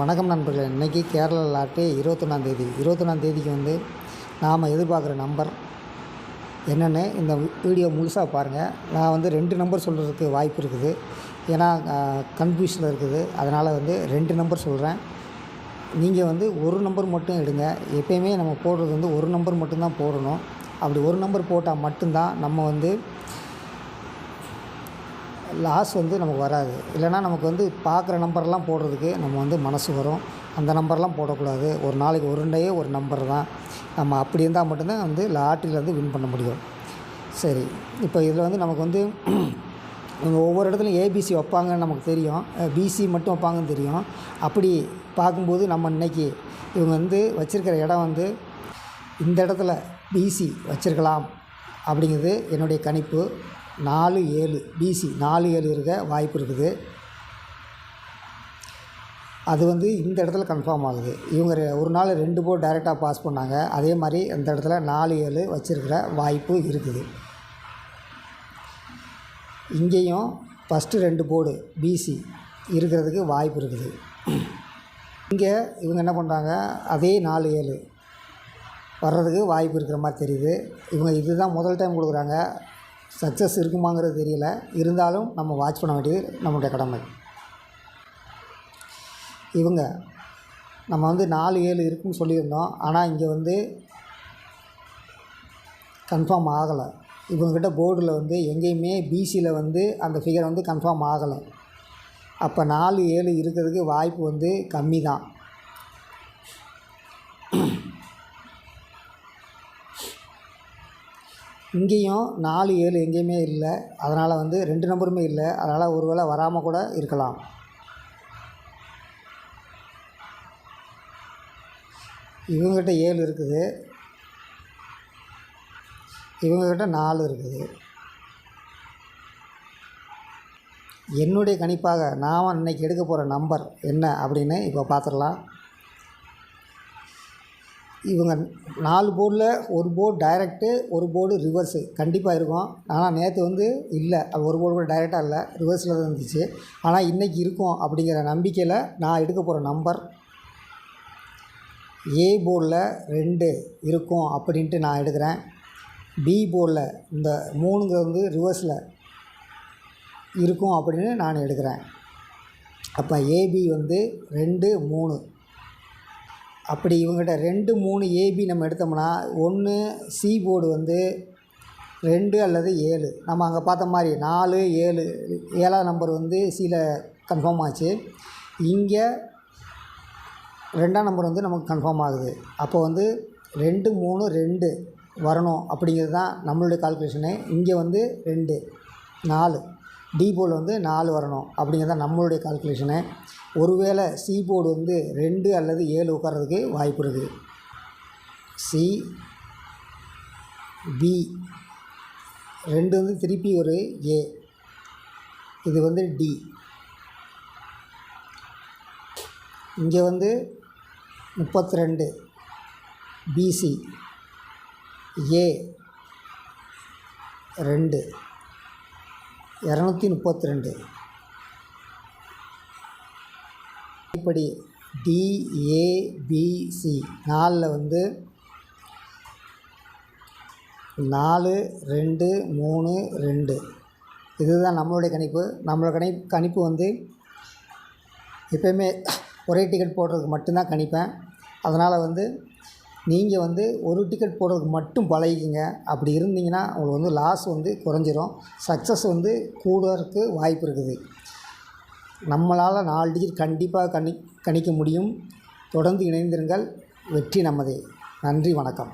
வணக்கம் நண்பர்களே. இன்றைக்கி கேரளா லாட்டு இருபத்தொன்னாந்தேதி இருபத்தொன்னாந்தேதிக்கு வந்து நாம் எதிர்பார்க்குற நம்பர் என்னென்னு இந்த வீடியோ முழுசாக பாருங்கள் நான் வந்து ரெண்டு நம்பர் சொல்கிறதுக்கு வாய்ப்பு இருக்குது. ஏன்னா கன்ஃபியூஷனில் இருக்குது. அதனால் வந்து ரெண்டு நம்பர் சொல்கிறேன் நீங்கள் வந்து ஒரு நம்பர் மட்டும் எடுங்க. எப்பயுமே நம்ம போடுறது வந்து ஒரு நம்பர் மட்டும்தான் போடணும். அப்படி ஒரு நம்பர் போட்டால் மட்டும்தான் நம்ம வந்து லாஸ் வந்து நமக்கு வராது. இல்லைனா நமக்கு வந்து பார்க்குற நம்பர்லாம் போடுறதுக்கு நம்ம வந்து மனசு வரும். அந்த நம்பர்லாம் போடக்கூடாது. ஒரு நாளைக்கு உருண்டையே ஒரு நம்பர் தான். நம்ம அப்படி இருந்தால் மட்டும்தான் வந்து லாட்டரியில் வந்து வின் பண்ண முடியும். சரி. இப்போ இதில் வந்து நமக்கு வந்து இவங்க ஒவ்வொரு இடத்துலையும் ஏபிசி வைப்பாங்கன்னு நமக்கு தெரியும். பிசி மட்டும் வைப்பாங்கன்னு தெரியும். அப்படி பார்க்கும்போது நம்ம இன்றைக்கி இவங்க வந்து வச்சுருக்கிற இடம் வந்து இந்த இடத்துல பிசி வச்சுருக்கலாம் அப்படிங்கிறது என்னுடைய கணிப்பு. நாலு ஏழு பிசி நாலு ஏழு இருக்க வாய்ப்பு இருக்குது. அது வந்து இந்த இடத்துல கன்ஃபார்ம் ஆகுது. இவங்க ஒரு நாள் ரெண்டு போர்டு டைரெக்டாக பாஸ் பண்ணாங்க. அதே மாதிரி இந்த இடத்துல நாலு ஏழு வச்சுருக்கிற வாய்ப்பு இருக்குது. இங்கேயும் ஃபஸ்ட்டு ரெண்டு போர்டு பிசி இருக்கிறதுக்கு வாய்ப்பு இருக்குது. இங்கே இவங்க என்ன பண்ணுறாங்க அதே நாலு ஏழு வர்றதுக்கு வாய்ப்பு இருக்கிற மாதிரி தெரியுது. இவங்க இதுதான் முதல் டைம் கொடுக்குறாங்க. சக்ஸஸ் இருக்குமாங்கிறது தெரியல. இருந்தாலும் நம்ம வாட்ச் பண்ண வேண்டியது நம்மளுடைய கடமை. இவங்க நம்ம வந்து நாலு ஏழு இருக்குன்னு சொல்லியிருந்தோம். ஆனால் இங்கே வந்து கன்ஃபார்ம் ஆகலை. இவங்கக்கிட்ட போர்டில் வந்து எங்கேயுமே பிசியில் வந்து அந்த ஃபிகர் வந்து கன்ஃபார்ம் ஆகலை. அப்போ நாலு ஏழு இருக்கிறதுக்கு வாய்ப்பு வந்து கம்மி தான் இங்கேயும் நாலு ஏழு எங்கேயுமே இல்லை. அதனால் வந்து ரெண்டு நம்பருமே இல்லை. அதனால் ஒரு வேளை வராமல் கூட இருக்கலாம். இவங்ககிட்ட ஏழு இருக்குது. இவங்கக்கிட்ட நாலு இருக்குது. என்னுடைய கணிப்பாக நான் இன்றைக்கி எடுக்க போகிற நம்பர் என்ன அப்படின்னு இப்போ பார்த்துடலாம் இவங்க நாலு போர்டில் ஒரு போர்டு டைரக்ட்டு ஒரு போர்டு ரிவர்ஸு. கண்டிப்பாக இருக்கும். ஆனால் நேற்று வந்து இல்லை. அது ஒரு போர்டு கூட டைரெக்டாக இல்லை. ரிவர்ஸில் தான் இருந்துச்சு. ஆனால் இன்றைக்கி இருக்கும் அப்படிங்கிற நம்பிக்கையில் நான் எடுக்க போகிற நம்பர் ஏ போர்டில் ரெண்டு இருக்கும் அப்படின்ட்டு நான் எடுக்கிறேன். பி போர்டில் இந்த மூணுங்கிறது வந்து ரிவர்ஸில் இருக்கும் அப்படின்னு நான் எடுக்கிறேன். அப்போ ஏபி வந்து ரெண்டு மூணு. அப்படி இவங்ககிட்ட ரெண்டு மூணு ஏபி நம்ம எடுத்தோம்னா ஒன்று சி போர்டு வந்து ரெண்டு அல்லது ஏழு. நம்ம அங்கே பார்த்த மாதிரி நாலு ஏழு ஏழாவது நம்பர் வந்து சியில் கன்ஃபார்ம் ஆச்சு. இங்கே ரெண்டாம் நம்பர் வந்து நமக்கு கன்ஃபார்ம் ஆகுது. அப்போ வந்து ரெண்டு மூணு ரெண்டு வரணும் அப்படிங்கிறது தான் நம்மளுடைய கால்குலேஷனு இங்கே வந்து ரெண்டு நாலு. டி போர்டு வந்து நாலு வரணும் அப்படிங்கிறத நம்மளுடைய கால்குலேஷனு ஒருவேளை சி போர்டு வந்து ரெண்டு அல்லது ஏழு உட்கார்றதுக்கு வாய்ப்பு இருக்குது. சி பி ரெண்டு வந்து திருப்பி ஒரு ஏ இது வந்து டி இங்கே வந்து முப்பத்தி ரெண்டு பிசி ஏ ரெண்டு. இரநூத்தி முப்பத்தி ரெண்டு. இப்படி டிஏபிசி நாலில் வந்து நாலு ரெண்டு மூணு ரெண்டு. இதுதான் நம்மளுடைய கணிப்பு. நம்மளோட கணி கணிப்பு வந்து எப்போயுமே ஒரே டிக்கெட் போடுறதுக்கு மட்டும்தான் கணிப்பேன். அதனால் வந்து நீங்கள் வந்து ஒரு டிக்கெட் போடுறதுக்கு மட்டும் பழகிக்கிங்க. அப்படி இருந்தீங்கன்னா உங்களுக்கு வந்து லாஸ் வந்து குறைஞ்சிரும். சக்ஸஸ் வந்து கூடுறதுக்கு வாய்ப்பு இருக்குது. நம்மளால் நாலு டிக்கெட் கண்டிப்பாக கணி கணிக்க முடியும். தொடர்ந்து இணைந்திருங்கள். வெற்றி நமதே. நன்றி வணக்கம்.